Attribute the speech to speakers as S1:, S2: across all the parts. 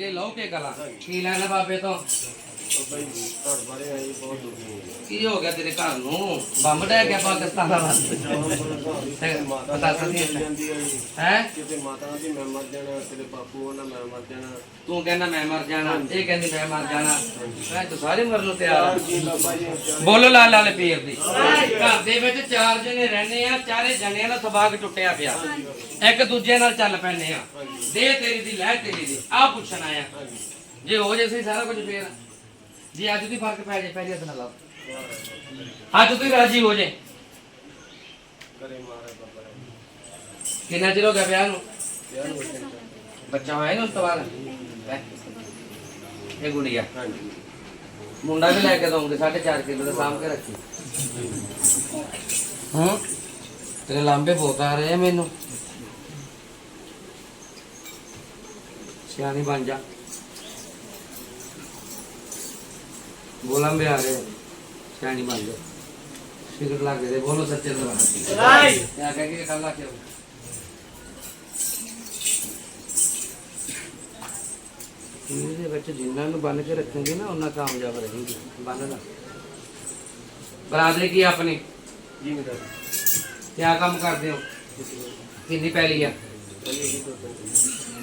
S1: ਅੱਗੇ ਲਓ ਕੇ ਗਲਾ ਕੀ ਲੈਣਾ ਬਾਬੇ ਤੋਂ?
S2: ਬਈ ਘਰ ਬਾਰੇ ਆਈ ਬਹੁਤ ਦੁਖੀ ਹੈ
S1: ਕੀ ਹੋ ਗਿਆ ਤੇਰੇ ਘਰ ਨੂੰ? ਬੰਬ ਡੈ ਗਿਆ ਪਾਕਿਸਤਾਨ ਦਾ
S2: ਮਾਤਾ
S1: ਪਤਾ
S2: ਦੀ ਜਾਂਦੀ ਹੈ
S1: ਹੈ?
S2: ਕਿਤੇ ਮਾਤਾ ਦੀ ਮੈਂ ਮਰ ਜਾਣਾ ਤੇਰੇ ਬਾਪੂ ਉਹਨਾਂ ਮੈਂ ਮਰ ਜਾਣਾ
S1: ਤੂੰ ਕਹਿੰਦਾ ਮੈਂ ਮਰ ਜਾਣਾ, ਇਹ ਕਹਿੰਦੀ ਮੈਂ ਮਰ ਜਾਣਾ। ਮੈਂ ਤਾਂ ਸਾਰੇ ਮਰਨ ਨੂੰ ਤਿਆਰ
S2: ਜੀ ਬਾਬਾ ਜੀ
S1: ਬੋਲੋ ਲਾਲ ਲਾਲ ਪੀਰ ਦੀ। ਘਰ ਦੇ ਵਿੱਚ ਚਾਰ ਜਣੇ ਰਹਿੰਦੇ ਆ, ਚਾਰੇ ਜਣਿਆਂ ਦਾ ਸੁਭਾਗ ਟੁੱਟਿਆ ਪਿਆ। ਇੱਕ ਦੂਜੇ ਨਾਲ ਚੱਲ ਪੈਂਦੇ ਆ। ਦੇ ਤੇਰੀ ਦੀ, ਲੈ ਤੇਰੀ ਦੀ। ਆ ਪੁੱਛਣ ਆਇਆ। ਜੇ ਹੋ ਜੇ ਸਹੀ ਸਾਰਾ ਕੁਝ ਫੇਰ। ਜੇ ਅੱਜ ਦੀ ਫ਼ਰਕ ਪੈ ਜੇ ਪਹਿਲੇ ਹੱਥ ਲਾਓ ਅੱਜ ਤੁਸੀਂ ਰਾਜੀ ਹੋ ਜੇ।
S2: ਕਰੇ ਮਾਰੇ ਬਾਬਾ
S1: ਕਿੰਨਾ ਚਿਰ ਹੋ ਗਿਆ ਵਿਆਹ ਨੂੰ? ਬੱਚਾ ਹੋਇਆ ਨਾ ਉਸ ਤੋਂ ਬਾਅਦ? ਇਹ ਗੁੜੀਆ।
S2: ਹਾਂਜੀ
S1: ਮੁੰਡਾ ਵੀ ਲੈ ਕੇ ਦਊਂਗੇ 4.5 ਕਿਲੋ ਦਾ ਸਾਂਭ ਕੇ ਰੱਖੀ। ਹਾਂ? ਤੇਰੇ ਲਾਂਬੇ ਬਹੁਤ ਆ ਰਹੇ ਆ ਮੈਨੂੰ। ਸਿਆਣੀ ਬਣ ਜਾ। ਜਾ ਫਿਕਰ ਲੱਗ ਗਏ ਬੋਲੋ ਸੱਚੇ ਦਰਬਾਰ ਰਾਈ ਕਿਆ ਕਹਿ ਕੇ ਕੱਲ ਲਾ ਕੇ ਆਓ। ਇਹਦੇ ਵਿੱਚ ਜਿੰਨਾਂ ਨੂੰ ਬੰਨ ਕੇ ਰੱਖेंगे ਨਾ ਉਹਨਾਂ ਕਾਮਯਾਬ ਰਹੇਗੀ। ਬੰਨ ਲਾ ਬਰਾਦਰੀ ਕੀ ਆਪਣੀ?
S2: ਜੀ ਮੇਰਾ
S1: ਕਿਆ ਕੰਮ ਕਰਦੇ ਹੋ? ਕਿੰਨੀ ਪੈਲੀ ਆ?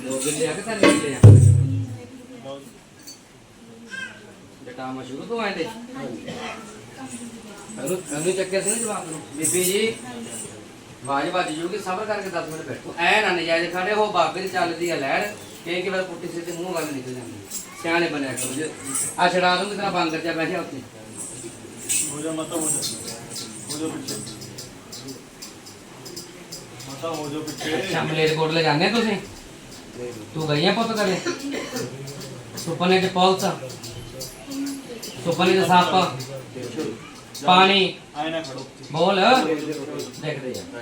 S1: ਦੋ ਕਿੱਲੇ ਆ ਕਿ ਤਿੰਨ ਕਿੱਲੇ ਆ? ਬੇਟਾ ਮੈਂ ਸ਼ੁਰੂ ਤੋਂ ਆਏ ਦੇ ਅਨੂ ਅਨੂ ਚੱਕਿਆ ਸੀ ਨਾ ਜਵਾਬ ਨੂੰ? ਬੀਬੀ ਜੀ ਆਵਾਜ਼ ਵੱਜ ਜੂਗੀ ਸਬਰ ਕਰਕੇ 10 ਮਿੰਟ ਬੈਠੋ। ਐ ਨਾ ਨਜਾਇਜ਼ ਖੜੇ ਹੋ ਬਾਬੇ ਦੀ ਚੱਲਦੀ ਆ ਲੈਣ ਕਿ ਕਿ ਵਾਰ ਪੁੱਟੀ ਸਿੱਧੀ ਮੂੰਹ ਵੱਲ ਨਿਕਲ ਜਾਂਦੀ ਸਿਆਣੇ ਬਣਿਆ ਕਰੋ ਜੀ। ਆ ਛੜਾ ਦੂੰਗੀ ਤੇਰਾ ਬਾਂਦਰ ਜਾ ਬੈਠਿਆ ਉੱਥੇ।
S3: ਹੋ ਜਾ ਮਾਤਾ ਹੋ ਜਾ। ਹੋ ਜਾ ਪਿੱਛੇ। ਮਾਤਾ ਹੋ ਜਾ ਪਿੱਛੇ।
S1: ਅੱਛਾ ਮਲੇਰਕੋਟ ਲੈ ਜਾਂਦੇ ਤੁਸੀਂ? ਤੂੰ ਗਈਆਂ ਪੁੱਤ ਕਰੇ ਸੁਪਨੇ ਚ ਪੌਲਸ? ਸੁਪਨੇ ਚ ਸੱਪ। ਪਾਣੀ।
S3: ਆਏ ਨਾ ਖੜੋ
S1: ਬੋਲ। ਦੇਖਦੇ ਆ।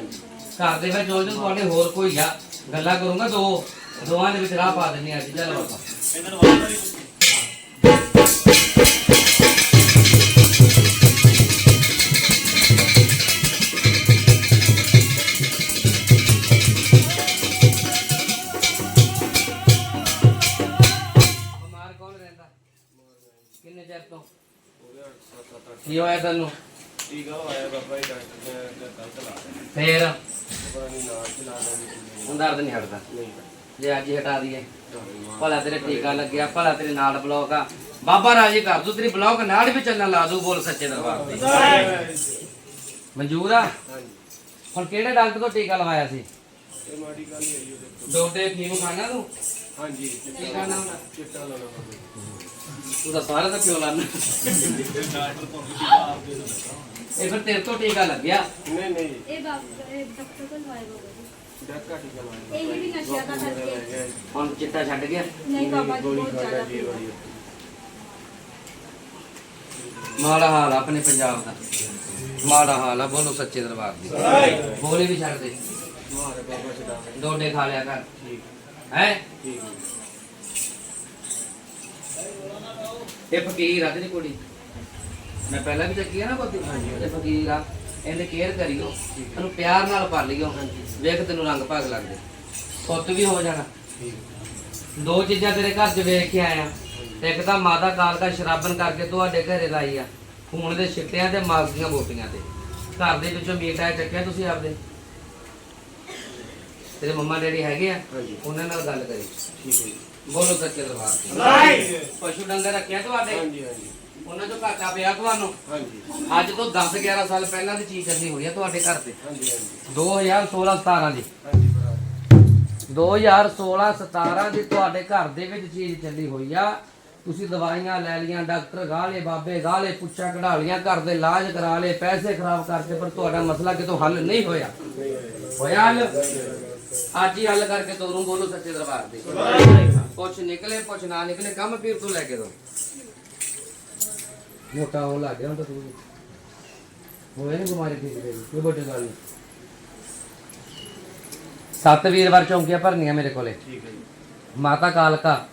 S1: ਘਰ ਦੇ ਵਿੱਚ ਜੋ ਜੋ ਤੁਹਾਡੇ ਹੋਰ ਕੋਈ ਆ। ਗੱਲਾਂ ਕਰੂੰਗਾ, ਦੋ। ਦੋਵਾਂ ਦੇ ਵਿੱਚ ਰਾਹ ਪਾ ਦਿੰਨੀ ਅੱਜ। ਚੱਲ ਬਾਬਾ।
S3: ਇਹਨਾਂ ਨੂੰ ਵਾਲਾ
S1: ਕਿੰਨੇ ਚਿਰ ਤੋਂ?
S2: ਹੋ ਗਿਆ 7-8
S1: ਕੀ ਹੋਇਆ ਤੈਨੂੰ?
S2: ਟੀਕਾ ਲਵਾਇਆ ਬਾਬਾ ਜੀ ਡਾਕਟਰ ਨੇ ਗਲਤ ਲਾ ਦਿੱਤਾ
S1: ਫੇਰ?
S2: ਪਤਾ ਨਹੀਂ ਨਾਲ ਚਲਾ ਦੇ
S1: ਹੁਣ ਦਰਦ ਨਹੀਂ ਹਟਦਾ।
S2: ਨਹੀਂ।
S1: ਜੇ ਅੱਜ ਹੀ ਹਟਾ ਦਈਏ।
S2: ਨਹੀਂ
S1: ਭਲਾ ਤੇਰੇ ਟੀਕਾ ਲੱਗਿਆ ਭਲਾ ਤੇਰੇ ਨਾਲ ਬਲੌਕ ਆ। ਬਾਬਾ ਰਾਜੀ ਕਰ ਦੂ ਤੇਰੀ ਬਲੌਕ ਨਾਲ ਵੀ ਚੱਲਣ ਲਾ ਦੂ ਬੋਲ ਸੱਚੇ ਦਰਬਾਰ ਤੇ। ਮਨਜ਼ੂਰ ਆ?
S2: ਹਾਂਜੀ।
S1: ਹੁਣ ਕਿਹੜੇ ਡਾਕਟਰ ਤੋਂ ਟੀਕਾ ਲਵਾਇਆ ਸੀ?
S2: ਇਹ ਮਾੜੀ ਗੱਲ ਹੀ ਹੈ ਜੀ ਉਹਦੇ
S1: ਡੋਡੇ ਫੀਮ ਖਾਣਾ ਤੂੰ?
S2: ਹਾਂਜੀ? ਚਿੱਟਾ ਲਾਉਣਾ।
S1: ਤੂੰ ਤਾਂ ਸਾਰਾ ਤਾਂ ਕਿਉਂ ਲਾਣਾ
S3: ਡਾਕਟਰ ਦੇ
S1: ਇਹ ਫਿਰ ਤੇਰੇ ਤੋਂ ਟੀਕਾ ਲੱਗਿਆ।
S2: ਨਹੀਂ ਨਹੀਂ।
S4: ਇਹ ਬਾਪ ਇਹ ਡਾਕਟਰ ਕੋਲ ਆਏ ਬਾਬਾ ਜੀ
S2: ਡਾਕਾ ਟੀਕਾ ਲਾਉਣਾ
S4: ਇਹ ਵੀ ਨਸ਼ਿਆਂ ਦਾ ਕਰਕੇ।
S1: ਹੁਣ ਚਿੱਟਾ ਛੱਡ ਗਿਆ।
S4: ਨਹੀਂ ਬਾਬਾ ਜੀ ਬਹੁਤ ਜ਼ਿਆਦਾ
S1: ਮਾੜਾ ਹਾਲ ਆ ਆਪਣੇ ਪੰਜਾਬ ਦਾ। ਮਾੜਾ ਹਾਲ ਆ ਬੋਲੋ ਸੱਚੇ ਦਰਬਾਰ ਦੀ। ਬੋਲੇ ਵੀ ਛੱਡ ਦੇ
S2: ਬਾਬਾ ਛਡਾ
S1: ਡੋਡੇ ਖਾ ਲਿਆ ਕਰ।
S2: ਠੀਕ।
S1: ਹੈ?
S2: ਠੀਕ।
S1: ਇਹ ਫਕੀਰ ਆ ਤੇਰੀ ਕੁੜੀ। ਮੈਂ ਪਹਿਲਾਂ ਵੀ ਚੱਕੀ ਆ ਨਾ ਕੋਤੀ ਇਹ ਫਕੀਰ ਆ ਇਹਨੇ ਕੇਅਰ ਕਰਿਓ ਇਹਨੂੰ ਪਿਆਰ ਨਾਲ ਪਾਲ ਲਿਓ ਵੇਖ ਤੈਨੂੰ ਰੰਗ ਭਾਗ ਲੱਗਦੇ। ਪੁੱਤ ਵੀ ਹੋ ਜਾਣਾ। ਦੋ ਚੀਜ਼ਾਂ ਤੇਰੇ ਘਰ 'ਚ ਵੇਖ ਕੇ ਆਇਆ। ਇੱਕ ਤਾਂ ਮਾਤਾ ਕਾਲਕਾ ਸ਼ਰਾਬਨ ਕਰਕੇ ਤੁਹਾਡੇ ਘਰੇ ਲਾਈ ਆ। ਖੂਨ ਦੇ ਛਿੱਟਿਆਂ ਤੇ ਮਾਸ ਦੀਆਂ ਬੋਟੀਆਂ ਤੇ। ਘਰ ਦੇ ਵਿੱਚੋਂ ਮੀਟਾ ਚੱਕਿਆ ਤੁਸੀਂ ਆਪਦੇ? ਤੇਰੇ ਮੰਮਾ ਡੈਡੀ ਹੈਗੇ ਆ।
S2: ਹਾਂਜੀ।
S1: ਉਹਨਾਂ ਨਾਲ ਗੱਲ ਕਰੀ।
S2: ਠੀਕ ਹੈ।
S1: ਬੋਲੋ ਸੱਚੇ ਦਰਬਾਰ ਤੇ ਪਸ਼ੂ ਡੰਗਰ ਰੱਖਿਆ ਤੁਹਾਡੇ?
S2: ਹਾਂਜੀ ਹਾਂਜੀ।
S1: ਉਹਨਾਂ ਚੋਂ ਘਾਟਾ ਪਿਆ ਤੁਹਾਨੂੰ?
S2: ਹਾਂਜੀ।
S1: ਅੱਜ ਤੋਂ 10 11 ਸਾਲ ਪਹਿਲਾਂ ਦੀ ਚੀਜ਼ ਚੱਲਦੀ ਹੋਈ ਆ ਤੁਹਾਡੇ ਘਰ ਤੇ।
S2: ਹਾਂਜੀ ਹਾਂਜੀ।
S1: 2016 17 ਦੀ।
S2: ਹਾਂਜੀ ਭਰਾ।
S1: 2016 17 ਦੀ ਤੁਹਾਡੇ ਘਰ ਦੇ ਵਿੱਚ ਚੀਜ਼ ਚੱਲੀ ਹੋਈ ਆ। ਤੁਸੀਂ ਦਵਾਈਆਂ ਲੈ ਲੀਆਂ ਡਾਕਟਰ ਗਾਲੇ ਬਾਬੇ ਗਾਲੇ ਪੁੱਛਾਂ ਕਢਾ ਲੀਆਂ ਘਰ ਦੇ ਇਲਾਜ ਕਰਾ ਲਏ ਪੈਸੇ ਖਰਾਬ ਕਰਤੇ ਪਰ ਤੁਹਾਡਾ ਮਸਲਾ ਕਿਤੋਂ ਹੱਲ ਨਹੀਂ ਹੋਇਆ। ਹੋਇਆ। ਹੱਲ? ਅੱਜ ਹੀ ਹੱਲ ਕਰਕੇ ਤੋਰੂ ਬੋਲੋ ਸੱਚੇ ਦਰਬਾਰ ਦੇ। ਕੁਛ ਨਿਕਲੇ ਕੁਛ ਨਾ ਨਿਕਲੇ ਕੰਮ ਪੀਰ ਤੋਂ ਲੈ ਕੇ ਦੋ। ਮੋਟਾ ਹੋ ਲੱਗ ਗਿਆ ਹੁਣ ਤਾਂ ਤੂੰ ਹੋਏ ਨਹੀਂ ਬਿਮਾਰੀ ਠੀਕ ਦੇ ਕੋਈ ਵੱਡੀ ਗੱਲ ਨਹੀਂ ਸੱਤ ਵੀਰਵਾਰ ਚੌਂਕੀਆਂ ਭਰਨੀਆਂ ਮੇਰੇ ਕੋਲੇ।
S2: ਠੀਕ ਹੈ
S1: ਮਾਤਾ ਕਾਲਕਾ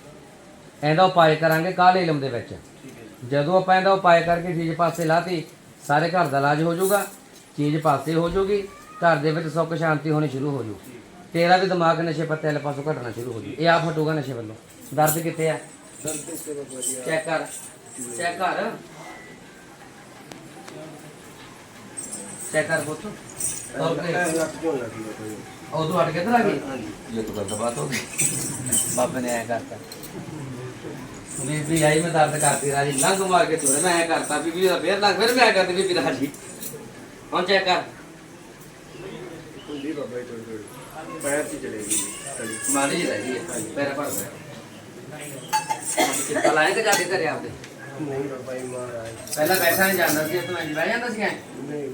S1: ਇਹਦਾ ਉਪਾਅ ਕਰਾਂਗੇ ਕਾਲੇ ਇਲਮ ਦੇ ਵਿੱਚ।
S2: ਠੀਕ ਹੈ ਜੀ।
S1: ਜਦੋਂ ਆਪਾਂ ਇਹਦਾ ਉਪਾਅ ਕਰਕੇ ਚੀਜ਼ ਪਾਸੇ ਲਾਤੀ ਸਾਰੇ ਘਰ ਦਾ ਇਲਾਜ ਹੋ ਜਾਊਗਾ ਚੀਜ਼ ਪਾਸੇ ਹੋ ਜਾਊਗੀ ਘਰ ਦੇ ਵਿੱਚ ਸੁੱਖ ਸ਼ਾਂਤੀ ਹੋਣੀ ਸ਼ੁਰੂ ਹੋ ਜਾਊ। ਤੇਰਾ ਵੀ ਦਿਮਾਗ ਨਸ਼ੇ ਪੱਤੇ ਵਾਲੇ ਪਾਸੋਂ ਘਟਣਾ ਸ਼ੁਰੂ ਹੋ ਜੂ ਇਹ ਆਪ ਹਟੂਗਾ ਨਸ਼ੇ ਵੱਲੋਂ। ਦਰਦ ਕਿੱਥੇ ਆ? ਚੈੱਕ ਕਰ। ਚੈੱਕ ਕਰ। ਚੈੱਕ ਕਰ ਪੁੱਤ। ਔਰ ਕੋਈ ਉਦੋਂ ਹਟ ਕੇ ਤਾਂ ਆ ਗਈ? ਇਹ ਤਾਂ ਗਲਤ ਬਾਤ ਹੋ ਗਈ। ਬਾਬੇ ਨੇ ਐ ਕਰਤਾ। ਬੀਬੀ ਆਈ ਮੈਂ ਦਰਦ ਕਰਦੀ ਰਾਜੀ। ਲੰਘ ਮਾਰ ਕੇ ਤੁਰੇ। ਮੈਂ ਐ ਕਰਤਾ ਬੀਬੀ ਦਾ ਫੇਰ ਲੰਘ ਫਿਰ ਮੈਂ ਐ ਕਰਦੀ ਬੀਬੀ ਰਾਜੀ। ਹੁਣ
S2: ਪੈਰ ਤੇ ਚਲੇਗੀ ਚਲੀ
S1: ਮਾਰੀ ਜੀ ਰਹੀ ਹੈ ਪੈਰ ਭਰ ਗਿਆ। ਕਿੱਤਾ ਲਾਇਆ ਕਿ ਜਾ ਕੇ ਘਰੇ ਆਪਦੇ?
S2: ਨਹੀਂ ਬਾਬਾ ਜੀ ਮਹਾਰਾਜ।
S1: ਪਹਿਲਾਂ ਬੈਠਾ ਨਹੀਂ ਜਾਂਦਾ ਸੀ ਤੂੰ ਇੰਜ ਬਹਿ ਜਾਂਦਾ ਸੀ ਐਂ?
S2: ਨਹੀਂ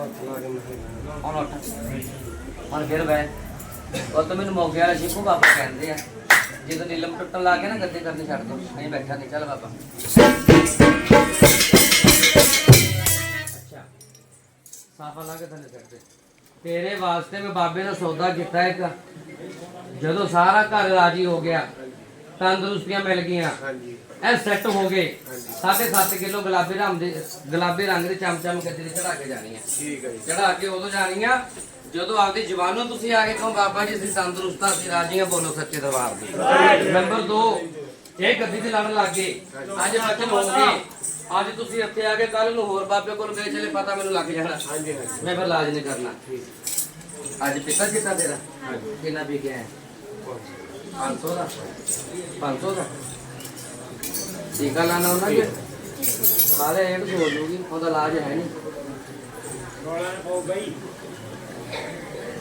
S2: ਹੱਥ ਲਾ ਕੇ ਨਹੀਂ
S1: ਹੁਣ ਉੱਠ। ਹੁਣ ਫਿਰ ਬਹਿ। ਉਹ ਤਾਂ ਮੈਨੂੰ ਮੌਕੇ ਵਾਲਾ ਸ਼ਿਪੂ ਬਾਬਾ ਕਹਿੰਦੇ ਆ। ਜਦੋਂ ਨੀਲਮ ਟੁੱਟਣ ਲੱਗ ਗਿਆ ਨਾ ਗੱਦੇ ਕਰਨੇ ਛੱਡ ਦੋ। ਅਸੀਂ ਬੈਠਾ ਨਹੀਂ ਚੱਲ ਬਾਬਾ। ਅੱਛਾ। ਸਾਫਾ ਲਾ ਕੇ ਥੱਲੇ ਛੱਡ ਦੇ ਤੇਰੇ ਵਾਸਤੇ ਮੈਂ ਬਾਬੇ ਦਾ ਸੌਦਾ ਕੀਤਾ ਇੱਕ। ਜਦੋਂ ਸਾਰਾ ਘਰ ਰਾਜੀ ਹੋ ਗਿਆ ਤੰਦਰੁਸਤੀਆਂ ਮਿਲ ਗਈਆਂ।
S2: ਹਾਂਜੀ।
S1: ਇਹ ਸੈੱਟ ਹੋ ਗਏ। ਸਾਢੇ 7 ਕਿਲੋ ਗੁਲਾਬੀ ਰੰਗ ਦੇ ਗੁਲਾਬੀ ਰੰਗ ਦੇ ਚਮਚਮ ਤੇ ਚੜਾ ਕੇ ਜਾਣੀ ਆ
S2: ਠੀਕ ਹੈ ਜੀ।
S1: ਚੜਾ ਕੇ ਉਦੋਂ ਜਾਣੀ ਆ ਜਦੋਂ ਆਪਦੀ ਜ਼ਬਾਨੋਂ ਤੁਸੀਂ ਆ ਕੇ ਕਹੋ ਬਾਬਾ ਜੀ ਅਸੀਂ ਤੰਦਰੁਸਤਾਂ ਅਸੀਂ ਰਾਜੀਆਂ ਬੋਲੋ ਸੱਚੇ ਦਰਬਾਰ ਦੀ। ਨੰਬਰ 2 ਇਹ ਗੱਦੀ ਤੇ ਲੜਨ ਲੱਗ ਗਏ। ਅੱਜ ਬਚਨ ਹੋ ਗਏ। ਅੱਜ ਤੁਸੀਂ ਇੱਥੇ ਆ ਕੇ ਕੱਲ ਨੂੰ ਹੋਰ ਬਾਬੇ ਕੋਲ ਗਏ ਚਲੇ ਪਤਾ ਮੈਨੂੰ ਲੱਗ ਜਾਣਾ।
S2: ਹਾਂਜੀ ਹਾਂਜੀ।
S1: ਮੈਂ ਫਿਰ ਇਲਾਜ ਨਹੀਂ ਕਰਨਾ। ਅੱਜ ਪਿਤਾ ਕਿਤਾ ਤੇਰਾ ਕਿੰਨਾ ਵੀ ਗਿਆ ਹੈ 500 ਦਾ। 500 ਦਾ। ਟੀਕਾ ਲਾਣਾ ਉਹਨਾਂ ਦੇ ਸਾਰੇ ਇਹ ਹੋ ਜੂਗੀ ਉਹਦਾ ਇਲਾਜ ਹੈ ਨਹੀਂ।
S2: ਰੋਲਾ ਪਾਓ ਬਈ
S1: ਚੈੱਕ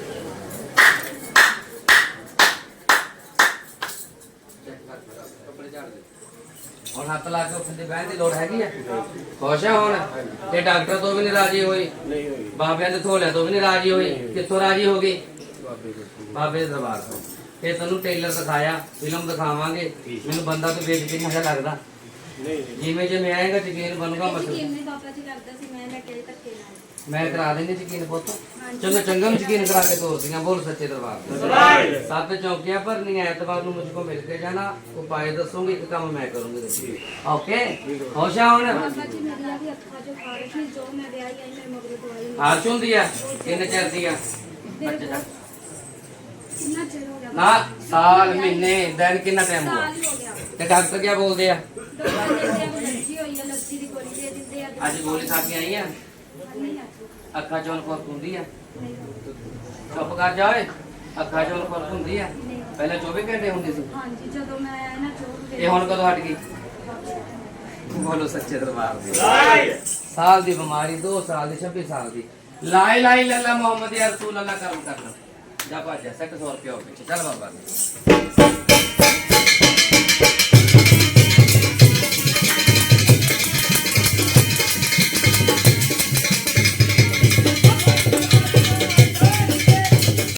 S1: ਹੁਣ ਹੱਥ ਲਾ ਕੇ ਉੱਥੇ ਬਹਿਣ ਦੀ ਲੋੜ ਹੈਗੀ ਆ। ਖੁਸ਼ ਆ ਹੁਣ। ਤੇ ਡਾਕਟਰ ਤੋਂ ਵੀ ਨਹੀਂ ਰਾਜੀ ਹੋਈ।
S2: ਨਹੀਂ ਹੋਈ।
S1: ਬਾਬਿਆਂ ਦੇ ਥੋਲਿਆਂ ਤੋਂ ਵੀ ਨਹੀਂ ਰਾਜੀ ਹੋਈ। ਕਿੱਥੋਂ ਰਾਜੀ ਹੋ ਗਈ?
S2: ਬਾਬੇ
S1: ਦੇ ਦਰਬਾਰ ਤੋਂ। ਇਹ ਤੈਨੂੰ ਟੇਲਰ ਦਿਖਾਇਆ ਫਿਲਮ ਦਿਖਾਵਾਂਗੇ। ਮੈਨੂੰ ਬੰਦਾ ਤੇ ਵੇਖ ਕੇ ਨਹੀਂ ਲੱਗਦਾ।
S2: ਨਹੀਂ ਨਹੀਂ।
S1: ਜਿਵੇਂ ਜਿਵੇਂ ਆਏਗਾ ਯਕੀਨ ਬਣੂਗਾ ਮਤਲਬ।
S4: ਕਿੰਨੇ ਬਾਬਾ ਜੀ ਕਰਦਾ ਸੀ ਮੈਂ ਲੈ ਕੇ ਧੱਕੇ ਨਾਲ।
S1: ਮੈਂ ਕਰਾ ਦੇਂਗੇ ਯਕੀਨ ਪੁੱਤ। ਚੰਗਾ ਚੰਗਾ ਯਕੀਨ ਕਰਾ ਕੇ ਤੋਰਦੀਆਂ ਬੋਲ ਸੱਚੇ ਦਰਬਾਰ। ਸੱਤ ਚੌਕੀਆਂ ਭਰਨੀਆਂ ਐਤਵਾਰ ਨੂੰ ਮੁਝਕੋ ਮਿਲ ਕੇ ਜਾਣਾ ਉਪਾਏ ਦੱਸੂਗੀ ਇੱਕ ਕੰਮ ਮੈਂ ਕਰੂੰਗੀ ਓਕੇ? ਹੁਣ?
S4: ਵੀ ਅੱਖਾਂ ਜੋ ਖਾਰਸ਼
S1: ਹੁੰਦੀ ਆ? ਕਿੰਨੇ ਚਿਰ ਦੀ ਆ? ਨਾ ਸਾਲ ਮਹੀਨੇ ਦਿਨ ਕਿੰਨਾ ਟਾਈਮ
S4: ਹੀ ਗਿਆ।
S1: ਤੇ ਡਾਕਟਰ ਕੀ ਬੋਲਦੇ ਆ?
S4: ਡਾਕਟਰ ਨੇ ਕਿਹਾ ਲੱਗੀ ਹੋਈ ਹੈ ਲੱਸੀ ਦੀ ਗੋਲੀ ਦੇ ਦਿੰਦੇ ਆ।
S1: ਅੱਜ ਗੋਲੀ ਖਾ ਕੇ ਆਈ ਆ। ਅੱਖਾਂ ਚੋਂ ਫ਼ਰਕ ਹੁੰਦੀ ਆ। ਚੁੱਪ ਕਰ ਜਾ ਓਏ ਅੱਖਾਂ ਚੋਂ ਫ਼ਰਕ ਹੁੰਦੀ ਆ। ਪਹਿਲਾਂ 24 ਘੰਟੇ ਹੁੰਦੀ ਸੀ।
S4: ਹਾਂਜੀ ਜਦੋਂ ਮੈਂ ਨਾ ਚੋਕ
S1: ਇਹ ਹੁਣ ਕਦੋਂ ਹਟ ਗਈ? ਬੋਲੋ ਸੱਚੇ ਦਰਬਾਰ ਦੀ। ਸਾਲ। ਦੀ ਬਿਮਾਰੀ 2 ਸਾਲ ਦੀ 26 ਸਾਲ ਦੀ। ਲਾਇ ਲਾਇ ਲੱਲਾ ਮੁਹੰਮਦ ਯਾ ਰਸੂਲ ਅੱਲਾ ਕਰਮ ਕਰਨਾ। ਜਾ ਭਾਜਾ 600 ਰੁਪਏ ਪਿੱਛੇ। ਚੱਲ ਬਾਬਾ।